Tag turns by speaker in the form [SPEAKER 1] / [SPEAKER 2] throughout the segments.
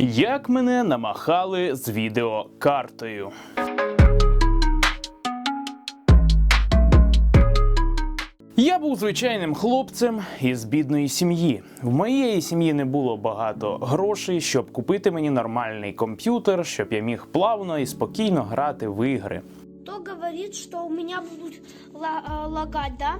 [SPEAKER 1] Як мене намахали з відеокартою. Я був звичайним хлопцем із бідної сім'ї. В моєї сім'ї не було багато грошей, щоб купити мені нормальний комп'ютер, щоб я міг плавно і спокійно грати в ігри.
[SPEAKER 2] Говорит, что у меня будут э, лагать, да?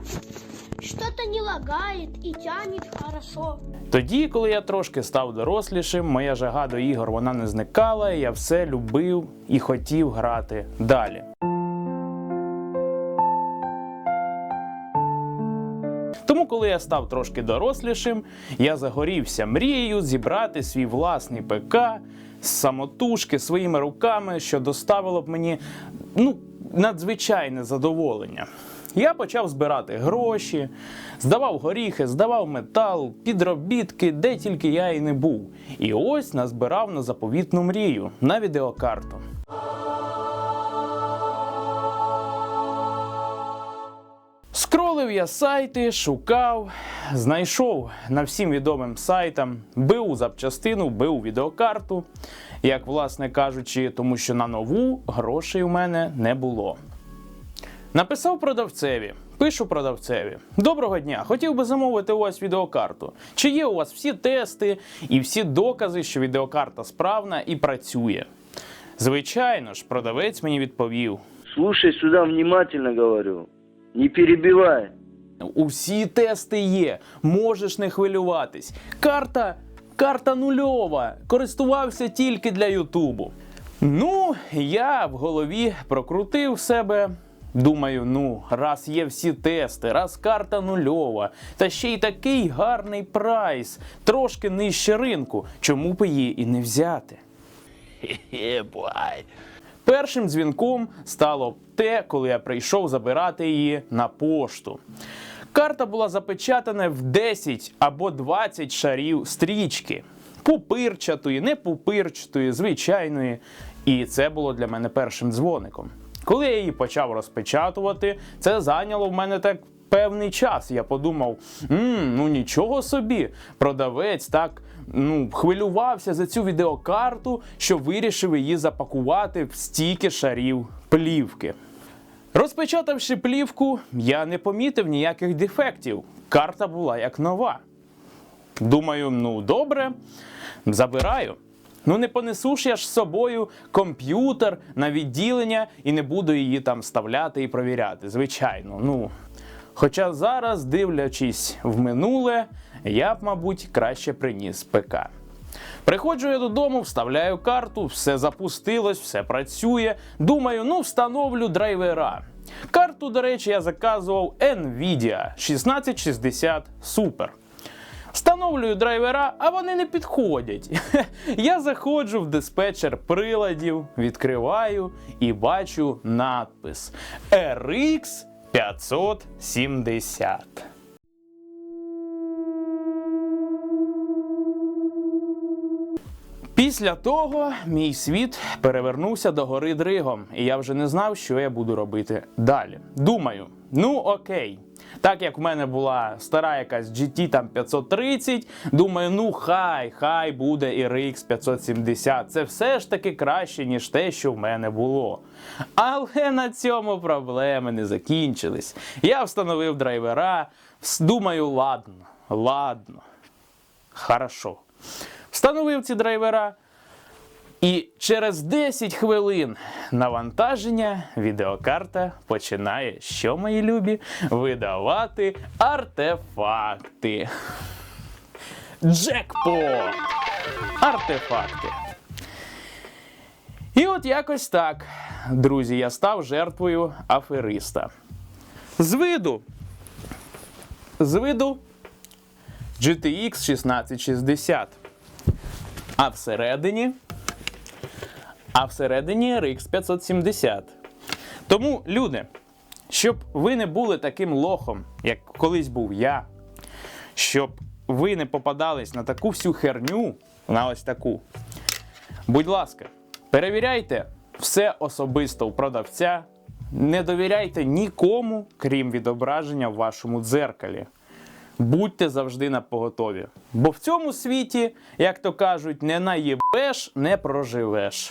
[SPEAKER 2] Что-то не лагает и тянет хорошо.
[SPEAKER 1] Тоді, коли я трошки став дорослішим, моя жага до ігор вона не зникала, і я все любив і хотів грати далі. Тому, коли я став трошки дорослішим, я загорівся мрією зібрати свій власний ПК з самотужки своїми руками, що доставило б мені ну, надзвичайне задоволення. Я почав збирати гроші, здавав горіхи, здавав метал, підробітки, де тільки я і не був. І ось назбирав на заповітну мрію на відеокарту. Скролив я сайти, шукав, знайшов на всім відомим сайтам, бив запчастину, бив відеокарту, як власне кажучи, тому що на нову грошей у мене не було. Написав продавцеві. Пишу продавцеві. Доброго дня! Хотів би замовити у вас відеокарту. Чи є у вас всі тести і всі докази, що відеокарта справна і працює? Звичайно ж, продавець мені відповів:
[SPEAKER 3] Слушай сюда внимательно говорю. Не перебивай.
[SPEAKER 1] Усі тести є, можеш не хвилюватись. Карта, карта нульова. Користувався тільки для Ютубу. Ну, я в голові прокрутив себе. Думаю, ну, раз є всі тести, раз карта нульова, та ще й такий гарний прайс, трошки нижче ринку, чому б її і не взяти? Першим дзвінком стало те, коли я прийшов забирати її на пошту. Карта була запечатана в 10 або 20 шарів стрічки. Пупирчатої, не пупирчатої, звичайної. І це було для мене першим дзвоником. Коли я її почав розпечатувати, це зайняло в мене так певний час. Я подумав: «М, ну нічого собі, продавець так ну, хвилювався за цю відеокарту, що вирішив її запакувати в стільки шарів плівки. Розпечатавши плівку, я не помітив ніяких дефектів. Карта була як нова. Думаю, ну добре, забираю. Ну не понесу ж я ж з собою комп'ютер на відділення і не буду її там вставляти і провіряти. Звичайно, ну. Хоча зараз, дивлячись в минуле, я б, мабуть, краще приніс ПК. Приходжу я додому, вставляю карту, все запустилось, все працює. Думаю, ну встановлю драйвера. Карту, до речі, я заказував Nvidia 1660 Super. Встановлюю драйвера, а вони не підходять. Я заходжу в диспетчер приладів, відкриваю і бачу надпис RX 570. Після того мій світ перевернувся до гори дригом, і я вже не знав, що я буду робити далі. Думаю, ну окей. Так як в мене була стара якась GT там 530, думаю, ну хай, хай буде RX 570. Це все ж таки краще, ніж те, що в мене було. Але на цьому проблеми не закінчились. Я встановив драйвера, думаю, ладно, ладно, хорошо. Встановив ці драйвера. І через 10 хвилин навантаження відеокарта починає, що мої любі, видавати артефакти. Джекпот! Артефакти. І от якось так, друзі, я став жертвою афериста. З виду. З виду GTX 1660. А всередині а всередині RX 570. Тому, люди, щоб ви не були таким лохом, як колись був я, щоб ви не попадались на таку всю херню, на ось таку. Будь ласка, перевіряйте все особисто у продавця, не довіряйте нікому, крім відображення в вашому дзеркалі. Будьте завжди на поготові. Бо в цьому світі, як то кажуть, не наїбеш, не проживеш.